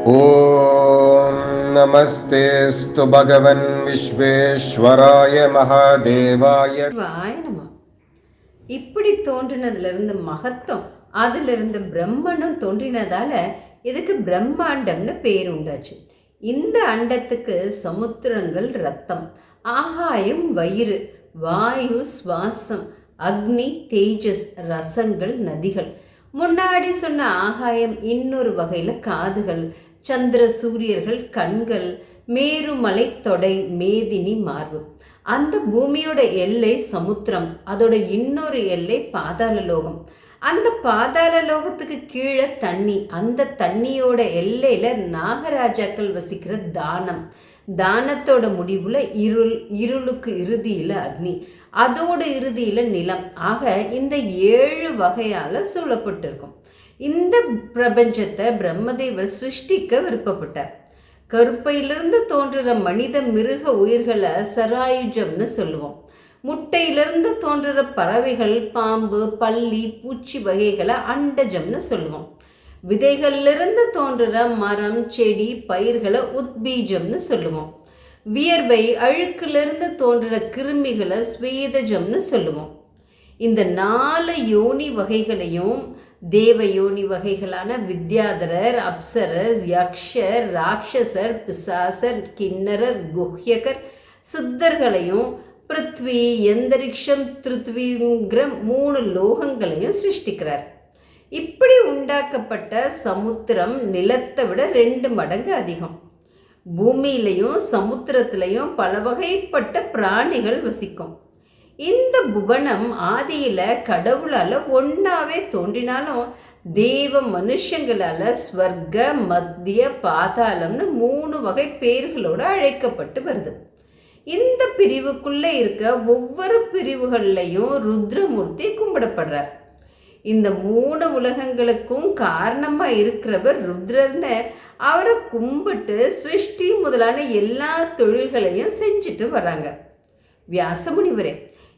ॐ नमस्तेऽस्तु भगवन् विश्वेश्वराय महादेवाय சிவாய நம இப்படி தோன்றினதுலேருந்து மகத்துவம் அதிலிருந்து பிரம்மனும் தோன்றினதால இதுக்கு பிரம்மாண்டம்னு பேர் உண்டாச்சு இந்த அண்டத்துக்கு சமுத்திரங்கள் ரத்தம் ஆகாயம் வயிறு வாயு சுவாசம் அக்னி தேஜஸ் ரசங்கள் நதிகள் முன்னாடி சொன்ன ஆகாயம் இன்னொரு வகையில் காதுகள் சந்திர சூரியர்கள் கண்கள் மேருமலை தொடை மேதினி மார்பு. அந்த பூமியோட எல்லை சமுத்திரம் அதோட இன்னொரு எல்லை பாதாள லோகம். அந்த பாதாள லோகத்துக்கு கீழே தண்ணி அந்த தண்ணியோட எல்லையில நாகராஜாக்கள் வசிக்கிற தானம். தானத்தோட முடிவுல இருள் இருளுக்கு இறுதியில அக்னி. அதோட இறுதியில நிலம். ஆக இந்த ஏழு வகையால சூழப்பட்டிருக்கும். இந்த பிரபஞ்சத்தை பிரம்மதேவர் சிருஷ்டிக்க விருப்பப்பட்டார். கருப்பையிலிருந்து தோன்றுற மனித மிருக உயிர்களை சராயுஜம்னு சொல்லுவோம். முட்டையிலிருந்து தோன்றுற பறவைகள் பாம்பு பல்லி பூச்சி வகைகளை அண்டஜம்னு சொல்லுவோம். விதைகளிலிருந்து தோன்றுற மரம் செடி பயிர்களை உத்பீஜம்னு சொல்லுவோம். வியர்வை அழுக்கிலிருந்து தோன்றுற கிருமிகளை ஸ்வேதஜம்னு சொல்லுவோம். இந்த நாலு யோனி வகைகளையும் தேவ யோனி வகைகளான வித்யாதரர் அப்சரஸ் யக்ஷர் ராட்சசர் பிசாசர் கிண்ணரர் குஹ்யகர் சித்தர்களையும் பிருத்வி எந்தரிக்ஷம் திருத்விங்கிற மூணு லோகங்களையும் சிருஷ்டிக்கிறார். இப்படி உண்டாக்கப்பட்ட சமுத்திரம் நிலத்தை விட ரெண்டு மடங்கு அதிகம். பூமியிலையும் சமுத்திரத்திலையும் பல வகைப்பட்ட பிராணிகள் வசிக்கும். இந்த புவனம் ஆதியில் கடவுளால் ஒன்றாவே தோன்றினாலும் தேவ மனுஷங்களால் ஸ்வர்க்க மத்திய பாதாளம்னு மூணு வகை பேர்களோடு அழைக்கப்பட்டு வருது. இந்த பிரிவுக்குள்ளே இருக்க ஒவ்வொரு பிரிவுகள்லையும் ருத்ரமூர்த்தி கும்பிடப்படுறார். இந்த மூணு உலகங்களுக்கும் காரணமாக இருக்கிறவர் ருத்ரர்னு அவரை கும்பிட்டு சிருஷ்டி முதலான எல்லா தொழில்களையும் செஞ்சுட்டு வராங்க வியாசமுனிவரே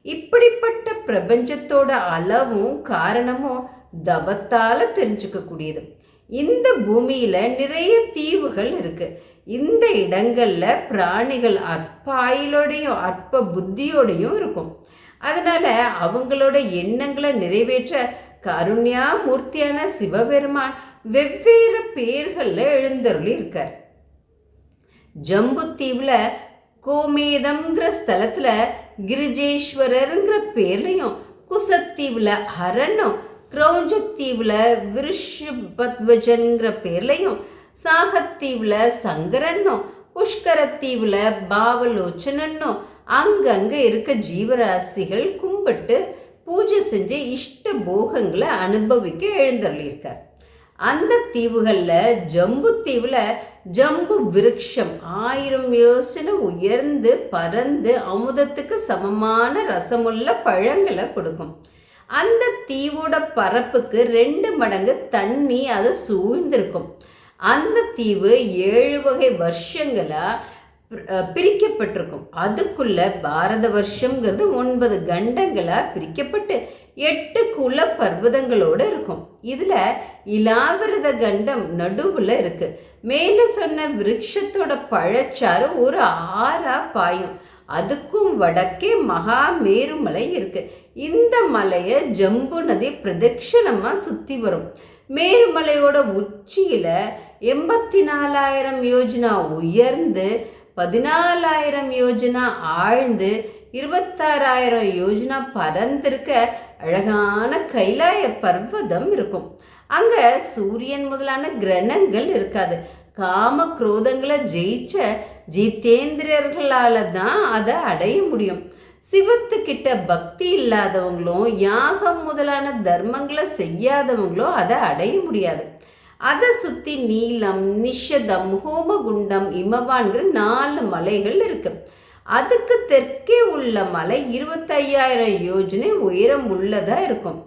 இப்படிப்பட்ட பிரபஞ்சத்தோட அளவும் காரணமும் தவத்தால தெரிஞ்சுக்கக்கூடியது. இந்த பூமியில நிறைய தீவுகள் இருக்கு. இந்த இடங்கள்ல பிராணிகள் அற்ப ஆயுளோடையும் அற்ப புத்தியோடையும் இருக்கும். அதனால அவங்களோட எண்ணங்களை நிறைவேற்ற கருண்யா மூர்த்தியான சிவபெருமான் வெவ்வேறு பேர்களில் எழுந்தருளி இருக்கார் ஜம்புத்தீவில் கோமேதம்ங்கிற ஸ்தலத்தில் கிரிஜேஸ்வரருங்கிற பேர்லையும் குசத்தீவில் ஹரனும் கிரௌஞ்சத்தீவில் விருஷபத்வஜன்கிற பேர்லையும் சாகத்தீவில் சங்கரன்னும் புஷ்கரத்தீவில் பாவலோச்சனன்னும் அங்கங்கே இருக்க ஜீவராசிகள் கும்பிட்டு பூஜை செஞ்சு இஷ்ட போகங்களை அனுபவிக்க எழுந்தருளியிருக்கார். அந்த தீவுகளில் ஜம்பு தீவில் ஜம்பு விருட்சம் ஆயிரம் யோசனை உயர்ந்து பறந்து அமுதத்துக்கு சமமான ரசமுள்ள பழங்களை கொடுக்கும். அந்த தீவோட பரப்புக்கு ரெண்டு மடங்கு தண்ணி அதை சூழ்ந்திருக்கும். அந்த தீவு ஏழு வகை வருஷங்களாக பிரிக்கப்பட்டிருக்கும். அதுக்குள்ள பாரத வருஷங்கிறது ஒன்பது கண்டங்களாக பிரிக்கப்பட்டு எட்டு குல பர்வதங்களோடு இருக்கும். இதில் இலாவிரத கண்டம் நடுவில் இருக்குது மேலே சொன்ன விருட்சத்தோட பழச்சாறு ஒரு ஆறா பாயும். அதுக்கும் வடக்கே மகா மேருமலை இருக்கு. இந்த மலையை ஜம்பு நதி பிரதட்சிணமாக சுற்றி வரும். மேருமலையோட உச்சியில் எண்பத்தி நாலாயிரம் யோஜனா உயர்ந்து பதினாலாயிரம் யோஜனா ஆழ்ந்து இருபத்தாறாயிரம் யோஜனா பறந்திருக்க அழகான கைலாய பர்வதம் இருக்கும். அங்கே சூரியன் முதலான கிரணங்கள் இருக்காது. காம குரோதங்களை ஜெயிச்ச ஜித்தேந்திரர்களால தான் அதை அடைய முடியும். சிவத்துக்கிட்ட பக்தி இல்லாதவங்களும் யாகம் முதலான தர்மங்களை செய்யாதவங்களும் அதை அடைய முடியாது. அதை சுற்றி நீலம் நிஷதம் ஹோமகுண்டம் இமவான்கிற நாலு மலைகள் இருக்குது அதுக்கு தெற்கே உள்ள மலை இருபத்தையாயிரம் யோஜனை உயரம் உள்ளதாக இருக்கும்.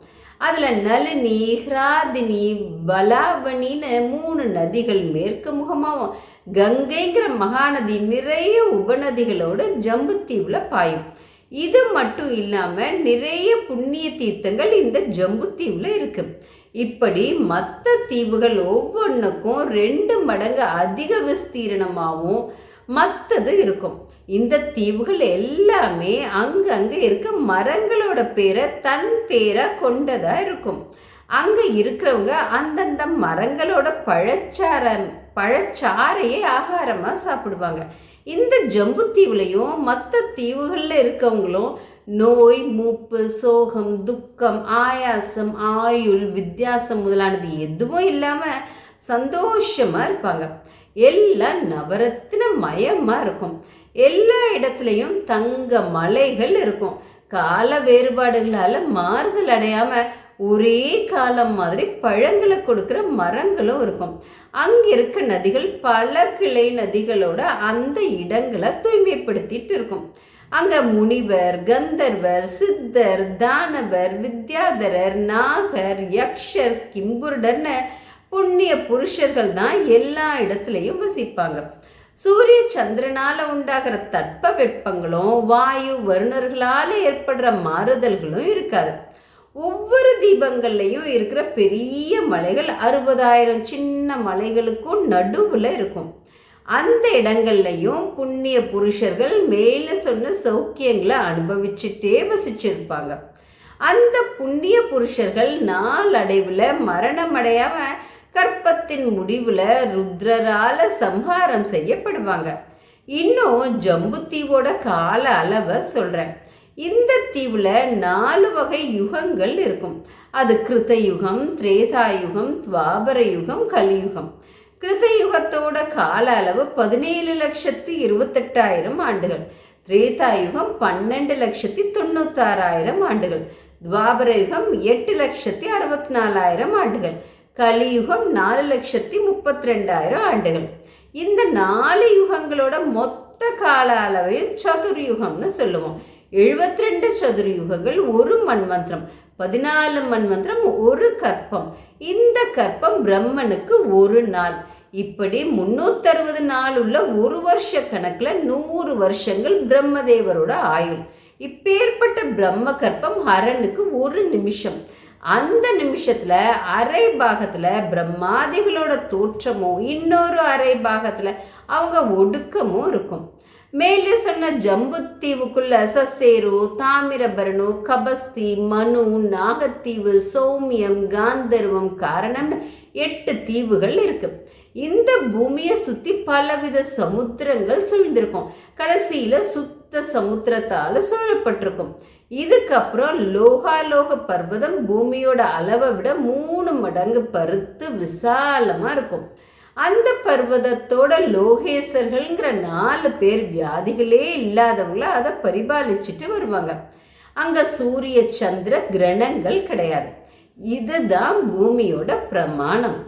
அதில் நளினி ஹிராதினி பலாவணின்னு மூணு நதிகள் மேற்கு முகமாகவும் கங்கைங்கிற மகாநதி நிறைய உபநதிகளோடு ஜம்புத்தீவில் பாயும். இது மட்டும் இல்லாமல் நிறைய புண்ணிய தீர்த்தங்கள் இந்த ஜம்புத்தீவில் இருக்குது இப்படி மற்ற தீவுகள் ஒவ்வொன்றுக்கும் ரெண்டு மடங்கு அதிக விஸ்தீரணமாகவும் மற்றது இருக்கும். இந்த தீவுகள் எல்லாமே அங்கங்கே இருக்க மரங்களோட பேரை தன் பேரை கொண்டதாக இருக்கும். அங்கே இருக்கிறவங்க அந்தந்த மரங்களோட பழச்சார பழச்சாறையே ஆகாரமாக சாப்பிடுவாங்க. இந்த ஜம்புத்தீவுலையும் மற்ற தீவுகளில் இருக்கவங்களும் நோய் மூப்பு சோகம் துக்கம் ஆயாசம் ஆயுள் வித்தியாசம் முதலானது எதுவும் இல்லாமல் சந்தோஷமாக இருப்பாங்க. எல்லாம் நவரத்தின மயமாக இருக்கும். எல்லா இடத்துலையும் தங்க மலைகள் இருக்கும். கால வேறுபாடுகளால் மாறுதல் அடையாமல் ஒரே காலம் மாதிரி பழங்களை கொடுக்குற மரங்களும் இருக்கும். அங்கே இருக்க நதிகள் பல கிளை நதிகளோட அந்த இடங்களை தூய்மைப்படுத்திட்டு இருக்கும். அங்கே முனிவர் கந்தர்வர் சித்தர் தானவர் வித்யாதரர் நாகர் யக்ஷர் கிம்புருடர்னு புண்ணிய புருஷர்கள் தான் எல்லா இடத்துலையும் வசிப்பாங்க. சூரிய சந்திரனால உண்டாகிற தட்ப வெப்பங்களும் வாயு வருணர்களால் ஏற்படுற மாறுதல்களும் இருக்காது. ஒவ்வொரு தீபங்கள்லையும் இருக்கிற பெரிய மலைகள் அறுபதாயிரம் சின்ன மலைகளுக்கும் நடுவில் இருக்கும். அந்த இடங்கள்லையும் புண்ணிய புருஷர்கள் மேலே சொன்ன சௌக்கியங்களை அனுபவிச்சுட்டே வசிச்சிருப்பாங்க. அந்த புண்ணிய புருஷர்கள் நாளடைவில் மரணமடையாமல் கற்பத்தின் முடிவில் ருத்ரரால சம்ஹாரம் செய்யப்படுவாங்க. இன்னும் ஜம்புத்தீவோட கால அளவை சொல்கிறேன் இந்த தீவில் நாலு வகை யுகங்கள் இருக்கும். அது கிருத்த யுகம் யுகம் துவாபர யுகம் கலியுகம். கிருத்த யுகத்தோட கால அளவு பதினேழு லட்சத்தி இருபத்தெட்டாயிரம் ஆண்டுகள். திரேதாயுகம் பன்னெண்டு லட்சத்தி தொண்ணூத்தாறாயிரம் ஆண்டுகள். துவாபர யுகம் எட்டு லட்சத்தி அறுபத்தி நாலாயிரம் ஆண்டுகள். கலியுகம் நாலு லட்சத்தி முப்பத்தி ரெண்டாயிரம் ஆண்டுகள். இந்த நாலு யுகங்களோட மொத்த கால அளவையும் சதுர்யுகம்னு சொல்லுவோம். எழுபத்தி ரெண்டு சதுர்யுகங்கள் ஒரு மண்மந்திரம் பதினாலு மண்மந்திரம் ஒரு கற்பம். இந்த கற்பம் பிரம்மனுக்கு ஒரு நாள். இப்படி முன்னூத்தறுபது நாள் உள்ள ஒரு வருஷ கணக்கில் நூறு வருஷங்கள் பிரம்மதேவரோட ஆயுள். இப்பேற்பட்ட பிரம்ம கற்பம் ஹரனுக்கு ஒரு நிமிஷம். அந்த நிமிஷத்தில் அரை பாகத்தில் பிரம்மாதிகளோட தோற்றமும் இன்னொரு அரை பாகத்தில் அவங்க ஒடுக்கமும் இருக்கும். மேலே சொன்ன ஜம்புத்தீவுக்குள்ள சசேரு தாமிரபரணு கபஸ்தி மனு நாகத்தீவு சௌமியம் காந்தர்வம் காரணம்னு எட்டு தீவுகள் இருக்குது இந்த பூமியை சுற்றி பலவித சமுத்திரங்கள் சூழ்ந்திருக்கும். கடைசியில் சுத்த சமுத்திரத்தால் சூழப்பட்டிருக்கும். இதுக்கப்புறம் லோகாலோக பர்வதம் பூமியோட அளவை விட மூணு மடங்கு பருத்து விசாலமாக இருக்கும். அந்த பர்வதத்தோட லோகேசர்கள்ங்கிற நாலு பேர் வியாதிகளே இல்லாதவங்கள அதை பரிபாலிச்சுட்டு வருவாங்க. அங்கே சூரிய சந்திர கிரணங்கள் கிடையாது. இதுதான் பூமியோட பிரமாணம்.